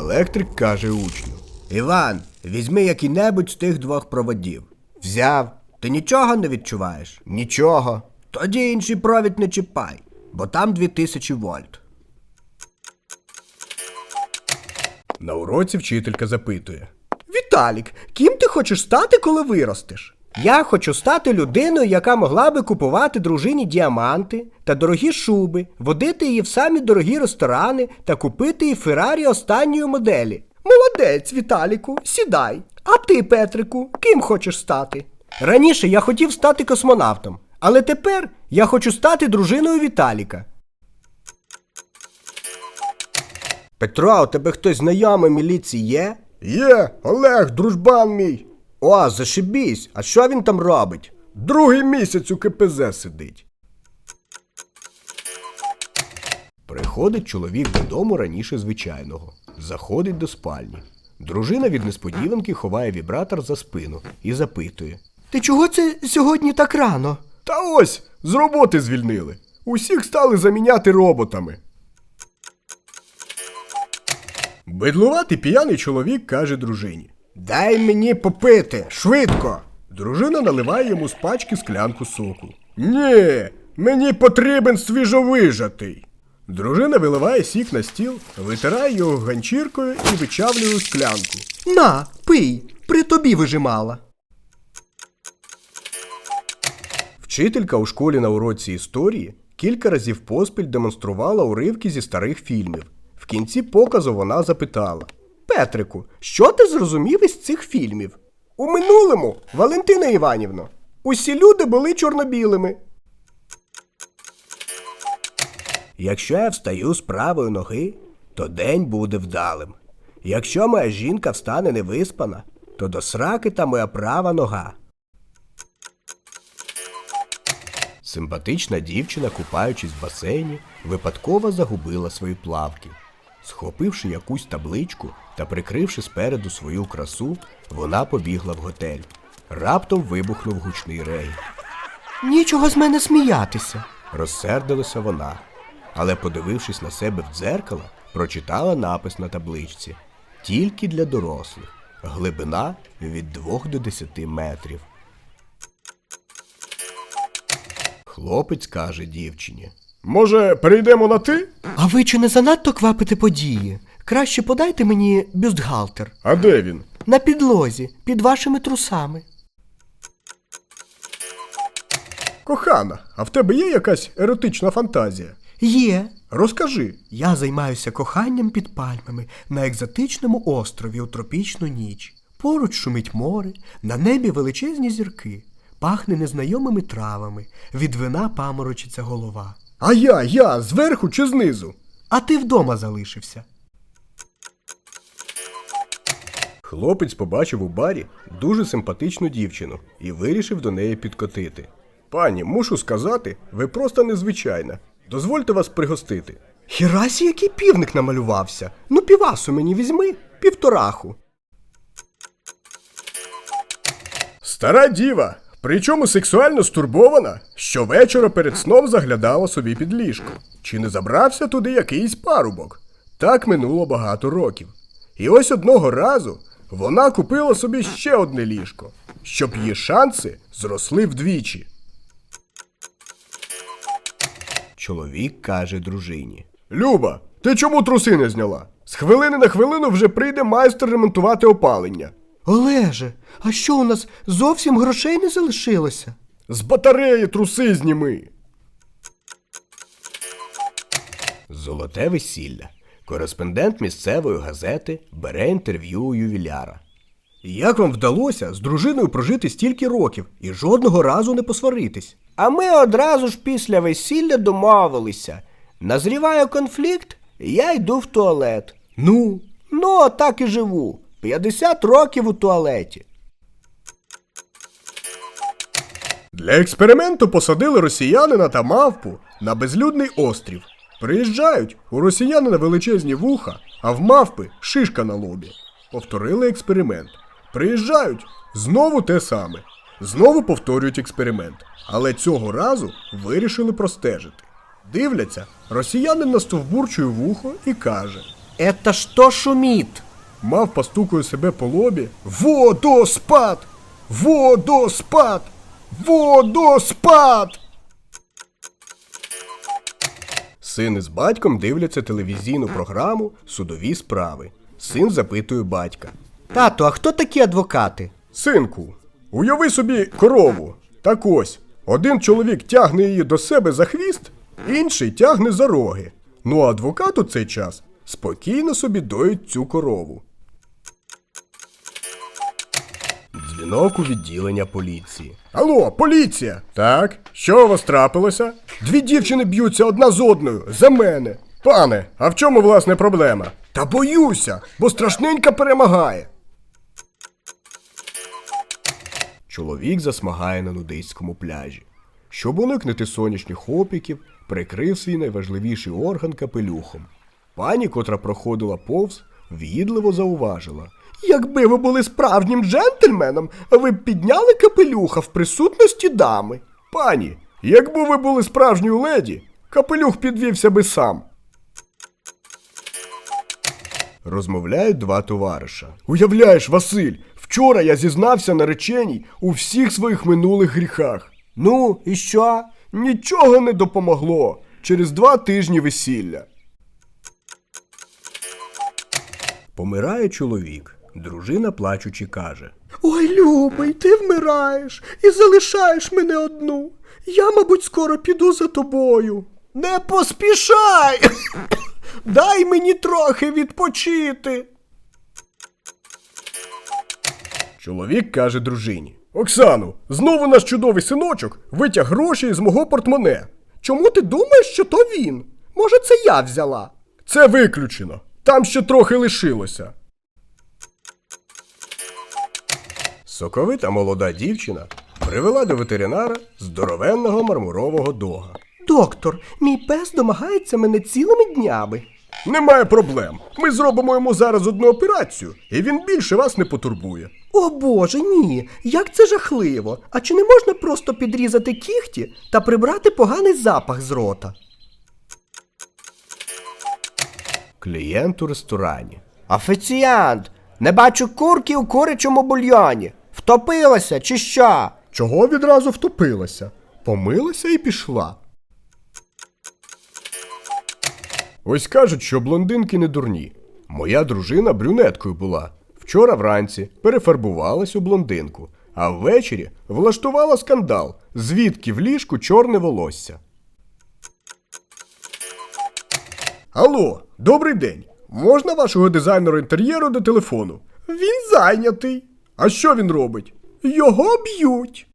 Електрик каже учню. Іван, візьми який-небудь з тих двох проводів. Взяв. Ти нічого не відчуваєш? Нічого. Тоді інший провід не чіпай, бо там 2000 вольт. На уроці вчителька запитує. Віталік, ким ти хочеш стати, коли виростеш? Я хочу стати людиною, яка могла би купувати дружині діаманти та дорогі шуби, водити її в самі дорогі ресторани та купити їй Феррарі останньої моделі. Молодець, Віталіку, сідай. А ти, Петрику, ким хочеш стати? Раніше я хотів стати космонавтом, але тепер я хочу стати дружиною Віталіка. Петро, у тебе хтось знайомий міліції є? Є, Олег, дружбан мій. О, зашибісь, а що він там робить? Другий місяць у КПЗ сидить. Приходить чоловік додому раніше звичайного. Заходить до спальні. Дружина від несподіванки ховає вібратор за спину і запитує: Ти чого це сьогодні так рано? Та ось з роботи звільнили. Усіх стали заміняти роботами. Бедлуватий п'яний чоловік каже дружині: Дай мені попити, швидко. Дружина наливає йому з пачки склянку соку. Ні, мені потрібен свіжовижатий. Дружина виливає сік на стіл, витирає його ганчіркою і вичавлює склянку. На, пий, при тобі вижимала. Вчителька у школі на уроці історії кілька разів поспіль демонструвала уривки зі старих фільмів. В кінці показу вона запитала: Петрику, що ти зрозумів із цих фільмів? У минулому, Валентина Іванівно, усі люди були чорнобілими. Якщо я встаю з правої ноги, то день буде вдалим. Якщо моя жінка встане невиспана, то до сраки та моя права нога. Симпатична дівчина, купаючись в басейні, випадково загубила свої плавки. Схопивши якусь табличку та прикривши спереду свою красу, вона побігла в готель. Раптом вибухнув гучний рей. Нічого з мене сміятися, розсердилася вона. Але, подивившись на себе в дзеркало, прочитала напис на табличці Тільки для дорослих. Глибина від 2 до 10 метрів. Хлопець каже дівчині. Може, перейдемо на ти? А ви чи не занадто квапите події? Краще подайте мені бюстгальтер. А де він? На підлозі, під вашими трусами. Кохана, а в тебе є якась еротична фантазія? Є. Розкажи. Я займаюся коханням під пальмами на екзотичному острові у тропічну ніч. Поруч шумить море, на небі величезні зірки, пахне незнайомими травами, від вина паморочиться голова. А я, я, зверху чи знизу? А ти вдома залишився. Хлопець побачив у барі дуже симпатичну дівчину і вирішив до неї підкотити. Пані, мушу сказати, ви просто незвичайна. Дозвольте вас пригостити. Хірасі, який півник намалювався. Ну, півасу мені візьми, півтораху. Стара діва, причому сексуально стурбована, щовечора перед сном заглядала собі під ліжко. Чи не забрався туди якийсь парубок? Так минуло багато років. І ось одного разу вона купила собі ще одне ліжко, щоб її шанси зросли вдвічі. Чоловік каже дружині: Люба, ти чому труси не зняла? З хвилини на хвилину вже прийде майстер ремонтувати опалення. Олеже, а що у нас зовсім грошей не залишилося? З батареї труси зніми. Золоте весілля. Кореспондент місцевої газети бере інтерв'ю у ювіляра. Як вам вдалося з дружиною прожити стільки років і жодного разу не посваритись? А ми одразу ж після весілля домовилися. Назріває конфлікт, я йду в туалет. Ну, ну, так і живу. 50 років у туалеті. Для експерименту посадили росіянина та мавпу на безлюдний острів. Приїжджають у росіянина величезні вуха, а в мавпи шишка на лобі. Повторили експеримент. Приїжджають знову те саме. Знову повторюють експеримент. Але цього разу вирішили простежити. Дивляться, росіянин настовбурчує вухо і каже: Это что шумит? Мав постукує себе по лобі. Водоспад! Водоспад! Водоспад! Син із батьком дивляться телевізійну програму Судові справи. Син запитує батька. Тато, а хто такі адвокати? Синку, уяви собі корову. Так ось, один чоловік тягне її до себе за хвіст, інший тягне за роги. Ну а адвокат у цей час спокійно собі доїть цю корову. Дзвінок у відділення поліції. Алло, поліція! Так, що у вас трапилося? Дві дівчини б'ються одна з одною за мене. Пане, а в чому власне проблема? Та боюся, бо страшненька перемагає. Чоловік засмагає на нудистському пляжі. Щоб уникнути сонячних опіків, прикрив свій найважливіший орган капелюхом. Пані, котра проходила повз, в'їдливо зауважила. Якби ви були справжнім джентльменом, ви б підняли капелюха в присутності дами. Пані, якби ви були справжньою леді, капелюх підвівся би сам. Розмовляють два товариша. Уявляєш, Василь, вчора я зізнався нареченій у всіх своїх минулих гріхах. Ну, і що? Нічого не допомогло. Через два тижні весілля. Помирає чоловік. Дружина плачучи каже. Ой, любий, ти вмираєш і залишаєш мене одну. Я, мабуть, скоро піду за тобою. Не поспішай. Дай мені трохи відпочити. Чоловік каже дружині: Оксану, знову наш чудовий синочок витяг гроші із мого портмоне. Чому ти думаєш, що то він? Може, це я взяла? Це виключено. Там ще трохи лишилося. Соковита молода дівчина привела до ветеринара здоровенного мармурового дога. Доктор, мій пес домагається мене цілими днями. Немає проблем. Ми зробимо йому зараз одну операцію, і він більше вас не потурбує. О боже, ні, як це жахливо. А чи не можна просто підрізати кігті та прибрати поганий запах з рота? Клієнт у ресторані. Офіціант, не бачу курки у курячому бульйоні. Втопилася чи що? Чого відразу втопилася? Помилася і пішла. Ось кажуть, що блондинки не дурні. Моя дружина брюнеткою була. Вчора вранці перефарбувалась у блондинку, а ввечері влаштувала скандал, звідки в ліжку чорне волосся. Алло, добрий день. Можна вашого дизайнера інтер'єру до телефону? Він зайнятий. А що він робить? Його б'ють.